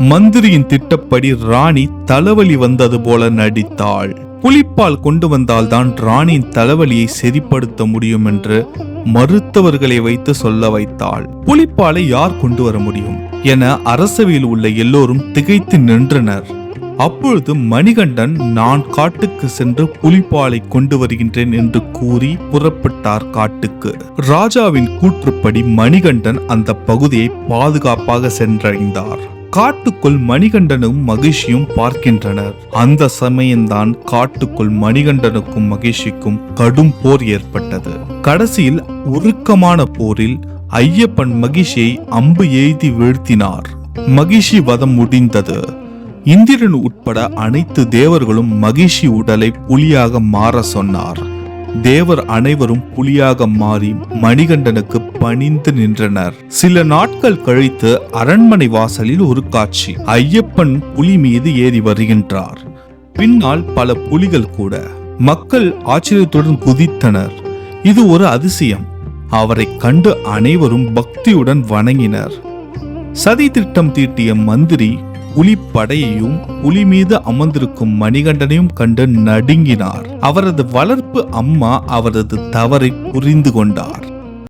மந்திரியின் திட்டப்படி ராணி தலைவலி வந்தது போல நடித்தாள். புலிப்பால் கொண்டு வந்தால்தான் ராணியின் தலைவலியை சரிப்படுத்த முடியும் என்று மருத்துவர்களை வைத்து சொல்ல வைத்தாள். புலிப்பாலை யார் கொண்டு வர முடியும் என அரசவையில் உள்ள எல்லோரும் திகைத்து நின்றனர். அப்பொழுது மணிகண்டன் நான் காட்டுக்கு சென்று புலிப்பாலை கொண்டு வருகின்றேன் என்று கூறி புறப்பட்டார் காட்டுக்கு. ராஜாவின் கூற்றுப்படி மணிகண்டன் அந்த பகுதியை பாதுகாப்பாக சென்றடைந்தார். காட்டுக்குள் மணிகண்டனும் மகிழ்ச்சியும் பார்க்கின்றனர். அந்த சமயம்தான் காட்டுக்குள் மணிகண்டனுக்கும் மகிழ்ச்சிக்கும் கடும் போர் ஏற்பட்டது. கடைசியில் உருக்கமான போரில் ஐயப்பன் மகிழ்ச்சியை அம்பு எய்தி வீழ்த்தினார். மகிழ்ச்சி வதம் முடிந்தது. இந்திரன் உட்பட அனைத்து தேவர்களும் மகிழ்ச்சி உடலை புலியாக மாற சொன்னார். தேவர் அனைவரும் புலியாக மாறி மணிகண்டனுக்கு பணிந்து நின்றனர். சில நாட்கள் கழித்து அரண்மனை வாசலில் ஒரு காட்சி. ஐயப்பன் புலி மீது ஏறி வருகின்றார். பின்னால் பல புலிகள் கூட. மக்கள் ஆச்சரியத்துடன் குதித்தனர். இது ஒரு அதிசயம். அவரை கண்டு அனைவரும் பக்தியுடன் வணங்கினர். சதி திட்டம் தீட்டிய மந்திரி புலிப்படையையும் புலி மீது அமர்ந்திருக்கும் மணிகண்டனையும் கண்டு நடுங்கினார். அவரது வளர்ப்பு அம்மா அவரது தவறை புரிந்து கொண்டார்.